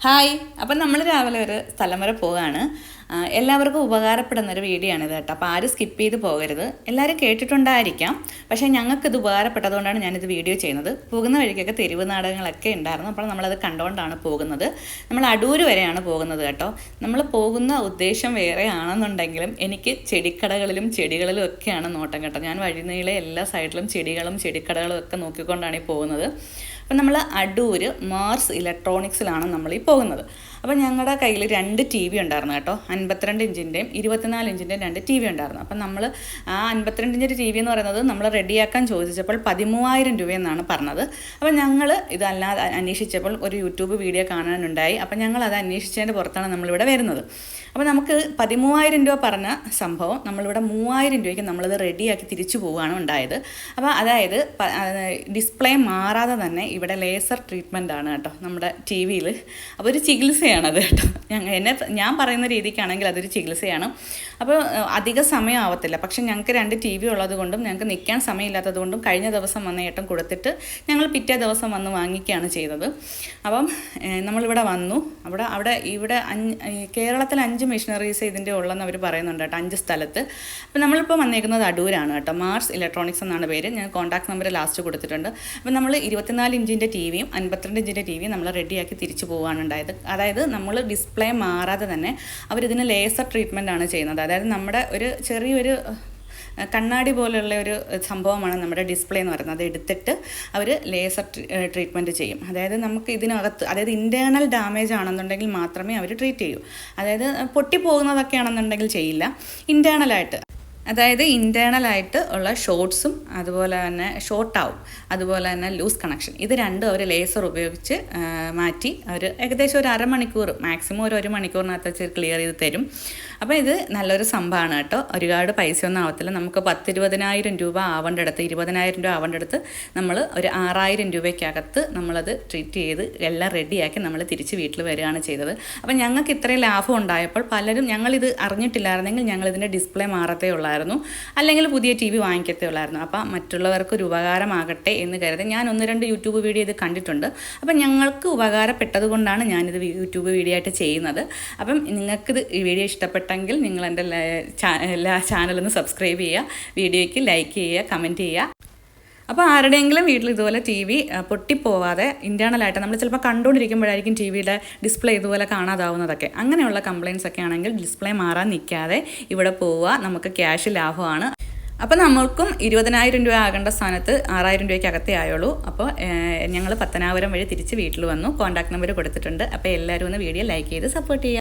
Hi. അപ്പം നമ്മൾ രാവിലെ ഒരു സ്ഥലം വരെ പോവുകയാണ്. എല്ലാവർക്കും ഉപകാരപ്പെടുന്ന ഒരു വീഡിയോ ആണ് ഇത് കേട്ടോ. അപ്പോൾ ആരും സ്കിപ്പ് ചെയ്ത് പോകരുത്. എല്ലാവരും കേട്ടിട്ടുണ്ടായിരിക്കാം. പക്ഷേ ഞങ്ങൾക്ക് ഇത് ഉപകാരപ്പെട്ടതുകൊണ്ടാണ് ഞാനിത് വീഡിയോ ചെയ്യുന്നത്. പോകുന്ന വഴിക്കൊക്കെ തെരുവ് നാടകങ്ങളൊക്കെ ഉണ്ടായിരുന്നു. അപ്പോൾ നമ്മളത് കണ്ടുകൊണ്ടാണ് പോകുന്നത്. നമ്മൾ അടൂര് വരെയാണ് പോകുന്നത് കേട്ടോ. നമ്മൾ പോകുന്ന ഉദ്ദേശം വേറെ ആണെന്നുണ്ടെങ്കിലും എനിക്ക് ചെടിക്കടകളിലും ചെടികളിലും ഒക്കെയാണ് നോട്ടം കേട്ടോ. ഞാൻ വഴിനീളെ എല്ലാ സൈഡിലും ചെടികളും ചെടിക്കടകളും ഒക്കെ നോക്കിക്കൊണ്ടാണ് ഈ പോകുന്നത്. അപ്പം നമ്മൾ അടൂർ മാർസ് ഇലക്ട്രോണിക്സിലാണ് നമ്മൾ ഈ പോകുന്നത്. അപ്പം ഞങ്ങളുടെ കയ്യിൽ രണ്ട് ടി വി ഉണ്ടായിരുന്നു കേട്ടോ. അൻപത്തിരണ്ട് ഇഞ്ചിന്റെയും ഇരുപത്തിനാല് ഇഞ്ചിന്റെയും രണ്ട് ടി വി ഉണ്ടായിരുന്നു. അപ്പം നമ്മൾ ആ അൻപത്തിരണ്ട് ഇഞ്ചിന്റെ ടി വി എന്ന് പറയുന്നത് നമ്മൾ റെഡിയാക്കാൻ ചോദിച്ചപ്പോൾ പതിമൂവായിരം രൂപയെന്നാണ് പറഞ്ഞത്. അപ്പോൾ ഞങ്ങൾ ഇതല്ലാതെ അന്വേഷിച്ചപ്പോൾ ഒരു യൂട്യൂബ് വീഡിയോ കാണാനുണ്ടായി. അപ്പം ഞങ്ങൾ അത് അന്വേഷിച്ചതിന്റെ പുറത്താണ് നമ്മളിവിടെ വരുന്നത്. അപ്പോൾ നമുക്ക് പതിമൂവായിരം രൂപ പറഞ്ഞ സംഭവം നമ്മളിവിടെ മൂവായിരം രൂപയ്ക്ക് നമ്മളത് റെഡിയാക്കി തിരിച്ചു പോവുകയാണ് ഉണ്ടായത്. അപ്പോൾ അതായത് ഡിസ്പ്ലേ മാറാതെ തന്നെ ഇവിടെ ലേസർ ട്രീറ്റ്മെന്റ് ആണ് കേട്ടോ നമ്മുടെ ടി വിയിൽ അപ്പോൾ ഒരു ചികിത്സയാണത് കേട്ടോ. ഞങ്ങൾ എന്നെ ഞാൻ പറയുന്ന രീതിക്കാണെങ്കിൽ അതൊരു ചികിത്സയാണ്. അപ്പോൾ അധിക സമയം ആവത്തില്ല. പക്ഷെ ഞങ്ങൾക്ക് രണ്ട് ടി വി ഉള്ളത് കൊണ്ടും ഞങ്ങൾക്ക് നിൽക്കാൻ സമയമില്ലാത്തത് കൊണ്ടും കഴിഞ്ഞ ദിവസം വന്ന ഏട്ടം കൊടുത്തിട്ട് ഞങ്ങൾ പിറ്റേ ദിവസം വന്ന് വാങ്ങിക്കുകയാണ് ചെയ്തത്. അപ്പം നമ്മളിവിടെ വന്നു. അവിടെ അവിടെ ഇവിടെ അഞ്ച് കേരളത്തിൽ അഞ്ച് മെഷീനറീസ് ഇതിന്റെ ഉള്ളതെന്ന് അവർ പറയുന്നുണ്ട് കേട്ടോ അഞ്ച് സ്ഥലത്ത്. അപ്പം നമ്മളിപ്പോൾ വന്നേക്കുന്നത് അടൂരാണ് കേട്ടോ. മാർസ് ഇലക്ട്രോണിക്സ് എന്നാണ് പേര്. ഞാൻ കോൺടാക്ട് നമ്പർ ലാസ്റ്റ് കൊടുത്തിട്ടുണ്ട്. അപ്പം നമ്മൾ ഇരുപത്തിനാല് ഇഞ്ചിന്റെ ടി വിയും അൻപത്തിരണ്ട് ഇഞ്ചിന്റെ ടി വിയും നമ്മൾ റെഡിയാക്കി തിരിച്ചു പോവുകയാണ് ഉണ്ടായത്. അതായത് നമ്മൾ ഡിസ്പ്ലേ മാറാതെ തന്നെ അവരിതിന് ലേസർ ട്രീറ്റ്മെന്റ് ആണ് ചെയ്യുന്നത്. അതായത് നമ്മുടെ ഒരു ചെറിയൊരു കണ്ണാടി പോലെയുള്ള ഒരു സംഭവമാണ് നമ്മുടെ ഡിസ്പ്ലേ എന്ന് പറയുന്നത്. അത് എടുത്തിട്ട് അവർ ലേസർ ട്രീറ്റ്മെന്റ് ചെയ്യും. അതായത് നമുക്ക് ഇതിനകത്ത് അതായത് ഇന്റേർണൽ ഡാമേജ് ആണെന്നുണ്ടെങ്കിൽ മാത്രമേ അവർ ട്രീറ്റ് ചെയ്യൂ. അതായത് പൊട്ടിപ്പോകുന്നതൊക്കെ ആണെന്നുണ്ടെങ്കിൽ ചെയ്യില്ല. ഇന്റേർണലായിട്ട് അതായത് ഇന്റേർണലായിട്ട് ഉള്ള ഷോർട്ട്സും അതുപോലെ തന്നെ ഷോർട്ട് ആവും. അതുപോലെ തന്നെ ലൂസ് കണക്ഷൻ ഇത് രണ്ടും അവർ ലേസർ ഉപയോഗിച്ച് മാറ്റി അവർ ഏകദേശം ഒരു അരമണിക്കൂർ മാക്സിമം ഒരു ഒരു മണിക്കൂറിനകത്ത് വെച്ച് ക്ലിയർ ചെയ്ത് തരും. അപ്പോൾ ഇത് നല്ലൊരു സംഭവമാണ് കേട്ടോ. ഒരുപാട് ഒന്നും ആവത്തില്ല. നമുക്ക് പത്തിരുപതിനായിരം രൂപ ആവേണ്ട അടുത്ത് ഇരുപതിനായിരം രൂപ ആവേണ്ട അടുത്ത് നമ്മൾ ഒരു ആറായിരം രൂപയ്ക്കകത്ത് നമ്മളത് ട്രീറ്റ് ചെയ്ത് എല്ലാം റെഡിയാക്കി നമ്മൾ തിരിച്ച് വീട്ടിൽ വരികയാണ് ചെയ്തത്. അപ്പോൾ ഞങ്ങൾക്ക് ഇത്രയും ലാഭം ഉണ്ടായപ്പോൾ പലരും ഞങ്ങളിത് അറിഞ്ഞിട്ടില്ലായിരുന്നെങ്കിൽ ഞങ്ങളിതിന്റെ ഡിസ്പ്ലേ മാറത്തേ ഉള്ളായിരുന്നു. അല്ലെങ്കിൽ പുതിയ ടി വി വാങ്ങിക്കത്തേ ഉള്ളായിരുന്നു. അപ്പോൾ മറ്റുള്ളവർക്ക് ഒരു ഉപകാരമാകട്ടെ എന്ന് കരുതി ഞാൻ ഒന്ന് രണ്ട് യൂട്യൂബ് വീഡിയോ ഇത് കണ്ടിട്ടുണ്ട്. അപ്പം ഞങ്ങൾക്ക് ഉപകാരപ്പെട്ടത് കൊണ്ടാണ് ഞാനിത് യൂട്യൂബ് വീഡിയോ ആയിട്ട് ചെയ്യുന്നത്. അപ്പം നിങ്ങൾക്കിത് ഈ വീഡിയോ ഇഷ്ടപ്പെട്ടെങ്കിൽ നിങ്ങൾ എന്റെ എല്ലാ ചാനലൊന്ന് സബ്സ്ക്രൈബ് ചെയ്യുക. വീഡിയോയ്ക്ക് ലൈക്ക് ചെയ്യുക കമന്റ് ചെയ്യുക. അപ്പോൾ ആരുടെയെങ്കിലും വീട്ടിൽ ഇതുപോലെ ടി വി പൊട്ടിപ്പോവാതെ ഇന്റേണലായിട്ട് നമ്മൾ ചിലപ്പോൾ കണ്ടുകൊണ്ടിരിക്കുമ്പോഴായിരിക്കും ടി വിയുടെ ഡിസ്പ്ലേ ഇതുപോലെ കാണാതാവുന്നതൊക്കെ. അങ്ങനെയുള്ള കംപ്ലയിൻസ് ഒക്കെ ആണെങ്കിൽ ഡിസ്പ്ലേ മാറാൻ നിൽക്കാതെ ഇവിടെ പോവുക നമുക്ക് ക്യാഷ് ലാഭമാണ്. അപ്പോൾ നമ്മൾക്കും ഇരുപതിനായിരം രൂപ ആകേണ്ട സ്ഥാനത്ത് ആറായിരം രൂപയ്ക്ക് അകത്തേ ആയുള്ളൂ അപ്പോൾ ഞങ്ങൾ പത്തനാപുരം വഴി തിരിച്ച് വീട്ടിൽ വന്നു. കോൺടാക്ട് നമ്പർ കൊടുത്തിട്ടുണ്ട്. അപ്പോൾ എല്ലാവരും ഒന്ന് വീഡിയോ ലൈക്ക് ചെയ്ത് സപ്പോർട്ട് ചെയ്യുക.